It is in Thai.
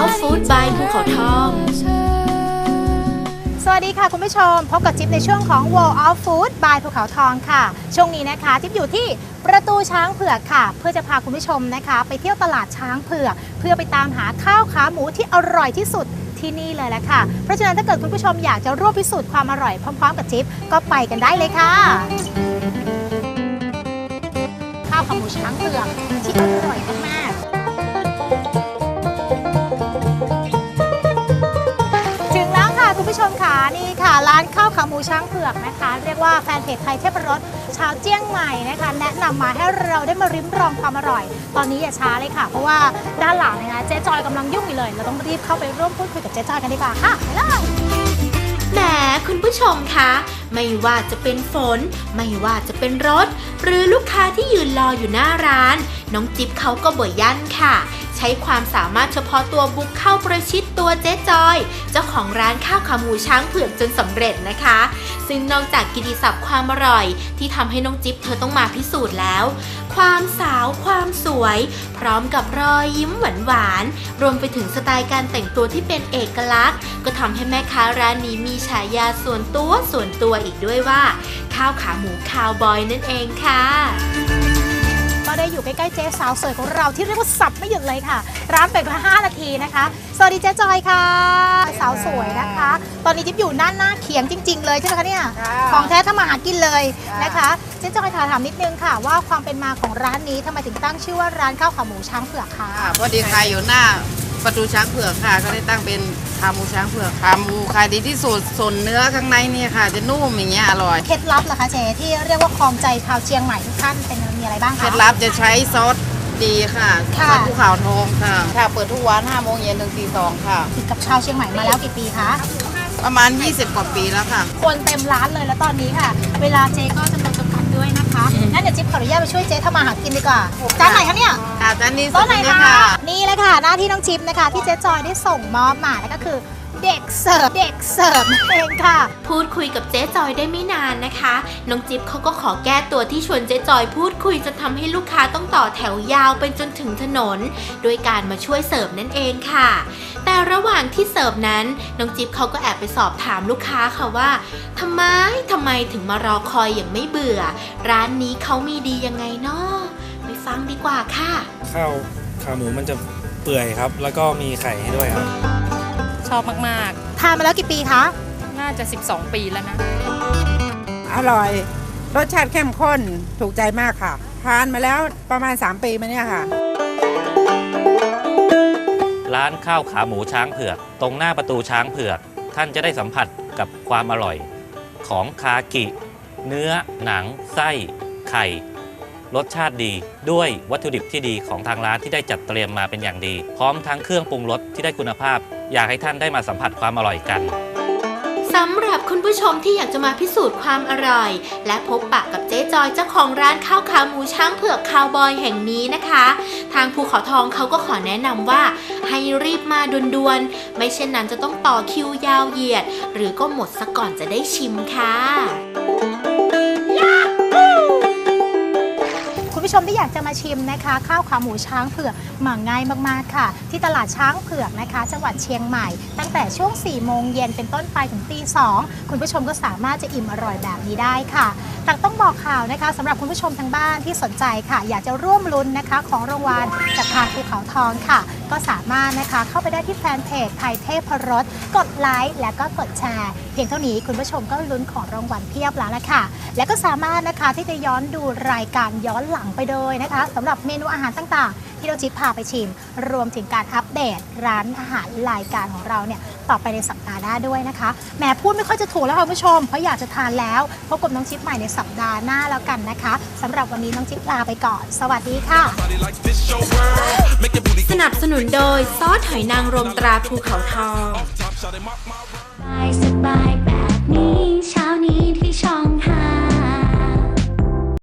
of Food by ภูเขาทอง สวัสดีค่ะคุณผู้ชม พบกับจิ๊บในช่วงของ World of Food by ภูเขาทองค่ะ ช่วงนี้นะคะจิ๊บอยู่ที่ประตูช้างเผือกค่ะ เพื่อจะพาคุณผู้ชมนะคะ ไปเที่ยวตลาดช้างเผือก เพื่อไปตามหาข้าวขาหมูที่อร่อยที่สุดที่นี่เลยแหละค่ะ เพราะฉะนั้นถ้าเกิดคุณผู้ชมอยากจะร่วมพิสูจน์ความอร่อยพร้อมๆ กับจิ๊บก็ไปกันได้เลยค่ะ ข้าวขาหมูช้างเผือกที่อร่อยมาก ช้างเผือกนะคะ เรียกว่าแฟนเพจไทยเทพรสชาวเจียงใหม่นะคะ แนะนำมาให้เราได้มาริมรองความอร่อย ตอนนี้อย่าช้าเลยค่ะ เพราะว่าด้านหลังนะคะเจ๊จอยกำลังยุ่งอยู่เลย เราต้องรีบเข้าไปร่วมพูดคุยกับเจ๊จอยกันดีกว่าค่ะไปเลยแหมคุณผู้ชมคะไม่ว่าจะเป็นฝน ไม่ว่าจะเป็นรถ หรือลูกค้าที่ยืนรออยู่หน้าร้าน น้องจิ๊บเขาก็บ่ยยันค่ะ ช้ความสามารถเฉพาะตัวบุกเข้าประชิดตัวเจ๊จอย เจ้าของร้านข้าวขาหมูช้างเผือกจนสำเร็จนะคะ ซึ่งนอกจากกิติศัพท์ความอร่อย ที่ทำให้น้องจิ๊บเธอต้องมาพิสูจน์แล้ว ความสาวความสวย พร้อมกับรอยยิ้มหวานหวานๆรวมไปถึงสไตล์การแต่งตัวที่เป็นเอกลักษณ์ ก็ทำให้แม่ค้าร้านนี้มีฉายาส่วนตัวส่วนตัวอีกด้วยว่า ข้าวขาหมูคาวบอยนั่นเองค่ะ ได้อยู่ใกล้ๆเจ๊สาวสวยของเราที่เรียกว่าสับไม่หยุดเลยค่ะ ร้านเปิดมา5นาทีนะคะ สวัสดีเจ๊จอยค่ะ สาวสวยนะคะ ตอนนี้จิ๊บอยู่หน้าหน้าเขียงจริง ๆ เลยใช่ไหมคะเนี่ย ของแท้ทำมาหากินเลยนะคะ เจ๊จอยค่ะถามนิดนึงค่ะ ว่าความเป็นมาของร้านนี้ทำไมถึงตั้งชื่อว่าร้านข้าวขาหมูช้างเผือกคะ ค่ะพอดีขายอยู่หน้า ประตูช้างเผือกค่ะ ก็เลยตั้งเป็นขาหมูช้างเผือกขาหมูขายดีที่สุดส่วนเนื้อข้างในเนี่ยค่ะ จะนุ่มอย่างเงี้ยอร่อย เคล็ดลับเหรอคะเจ๊ที่เรียกว่าคลองใจชาวเชียงใหม่ทุกท่านเป็นมีอะไรบ้างเคคะล็ดลับจะใช้ซอสดีค่ะค่ะ ซอสภูเขาทองค่ะ ค่ะ เปิดทุกวัน5โมงเย็นถึงตีสองค่ะ ติดกับชาวเชียงใหม่มาแล้วกี่ปีคะ ประมาณ 20 กว่าปีแล้วค่ะ คนเต็มร้านเลยแล้วตอนนี้ค่ะ เวลาเจ๊ก็จำ งั้นเดี๋ยวจิ๊บขออนุญาตไปช่วยเจ๊ทำมาหากินดีกว่าจานไหนคะเนี่ยค่ะจานนี้สุต้ดนไหนนี้คะค่ะ นี่แหละค่ะ หน้าที่น้องชิปนะคะ ที่เจ๊จอยได้ส่งมอบมานั่นก็คือ เด็กเสิร์ฟเด็กเสิร์ฟนั่นเองค่ะ พูดคุยกับเจ๊จอยได้ไม่นานนะคะ น้องจิ๊บเขาก็ขอแก้ตัวที่ชวนเจ๊จอยพูดคุยจนทำให้ลูกค้าต้องต่อแถวยาวไปจนถึงถนน โดยการมาช่วยเสิร์ฟนั่นเองค่ะ แต่ระหว่างที่เสิร์ฟนั้น น้องจิ๊บเขาก็แอบไปสอบถามลูกค้าค่ะว่าทำไมทำไมถึงมารอคอยอย่างไม่เบื่อ ร้านนี้เขามีดียังไงเนาะไปฟังดีกว่าค่ะ ข้าวขาหมูมันจะเปื่อยครับ แล้วก็มีไข่ให้ด้วยครับช อบมาก ทานมาแล้วกี่ปีคะ ๆ น่าจะ 12 ปีแล้วนะ อร่อย รสชาติเข้มข้น ถูกใจมากค่ะ ทานมาแล้วประมาณ 3 ปีมาเนี่ยค่ะ ร้านข้าวขาหมูช้างเผือก ตรงหน้าประตูช้างเผือก ท่านจะได้สัมผัสกับความอร่อย ของคากิ เนื้อ หนัง ไส้ ไข่ รสชาติดีด้วยวัตถุดิบที่ดีของทางร้านที่ได้จัดเตรียมมาเป็นอย่างดี พร้อมทั้งเครื่องปรุงรสที่ได้คุณภาพ อยากให้ท่านได้มาสัมผัสความอร่อยกันสำหรับคุณผู้ชมที่อยากจะมาพิสูจน์ความอร่อย และพบปะกับเจ๊จอยเจ้าของร้านข้าวขาหมูช้างเผือกคาวบอยแห่งนี้นะคะ ทางภูเขาทองเขาก็ขอแนะนำว่า ให้รีบมาด่วนๆ ไม่เช่นนั้นจะต้องต่อคิวยาวเหยียด หรือก็หมดซะก่อนจะได้ชิมค่ะ ผู้ชมที่อยากจะมาชิมนะคะ ข้าวขาหมูช้างเผือกมาง่ายมากๆค่ะ ที่ตลาดช้างเผือกนะคะ จังหวัดเชียงใหม่ ตั้งแต่ช่วง4โมงเย็นเป็นต้นไปถึงตีสองคุณผู้ชมก็สามารถจะอิ่มอร่อยแบบนี้ได้ค่ะแต่ต้องบอกข่าวนะคะสำหรับคุณผู้ชมทางบ้านที่สนใจค่ะ อยากจะร่วมลุ้นนะคะ ของรางวัลจากทางภูเขาทองค่ะ ก็สามารถนะคะเข้าไปได้ที่แฟนเพจไทยเทพรสกดไลค์และก็กดแชร์ เพียงเท่านี้คุณผู้ชมก็ลุ้นของรางวัลเพียบแล้วละค่ะ และก็สามารถนะคะที่จะย้อนดูรายการย้อนหลังไปเลยนะคะสำหรับเมนูอาหารต่างๆ ที่เราจิ๊บพาไปชิม รวมถึงการอัปเดตร้านอาหารรายการของเราเนี่ยต่อไปในสัปดาห์หน้าด้วยนะคะแหมพูดไม่ค่อยจะถูกแล้วค่ะคุณผู้ชม เพราะอยากจะทานแล้วพบกับน้องจิ๊บใหม่ในสัปดาห์หน้าแล้วกันนะคะสำหรับวันนี้น้องจิ๊บลาไปก่อน สวัสดีค่ะ สนับสนุนโดยซอสหอยนางรมตราภูเขาทอง สบาย